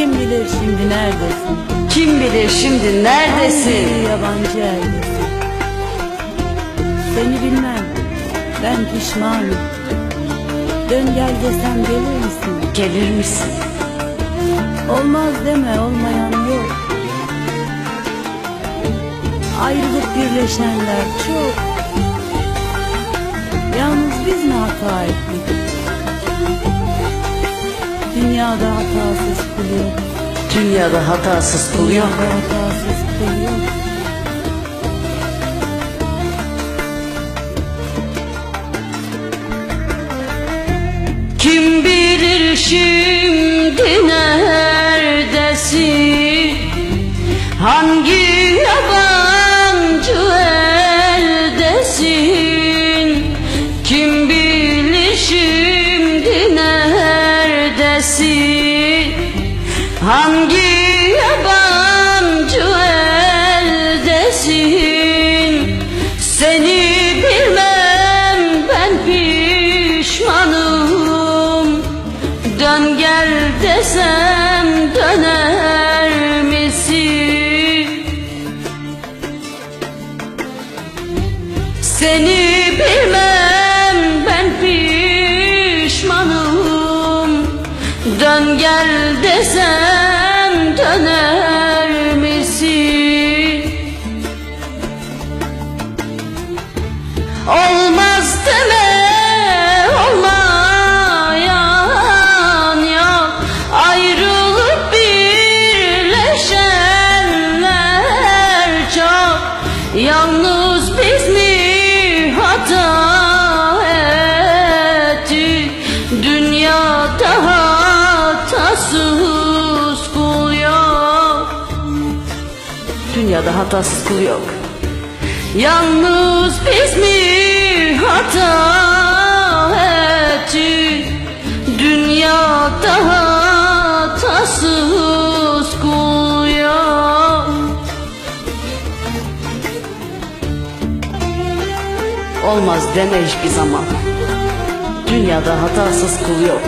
Kim bilir şimdi neredesin? Kim bilir şimdi neredesin? Hangi yabancı eldesin? Seni bilmem, ben pişmanım. Dön gel desem gelir misin? Gelir misin? Olmaz deme, olmayan yok. Ayrılıp birleşenler çok. Yalnız biz mi hata ettik? Dünyada hatasız kul yok. Dünyada hatasız kul yok. Dünyada hatasız kul yok. Kim bilir şimdi neredesin? Hangi Hangi yabancı eldesin? Seni bilmem ben pişmanım Dön gel desem döner misin? Seni bilmem ben pişmanım Dön gel desem Olmaz deme olmayan yok Ayrılıp birleşenler çok Yalnız biz mi hata ettik? Dünyada hatasız kul yok. Dünyada hatasız kul yok Yalnız biz mi hata ettik? Dünyada hatasız kul yok Olmaz deme hiçbir zaman. Dünyada hatasız kul yok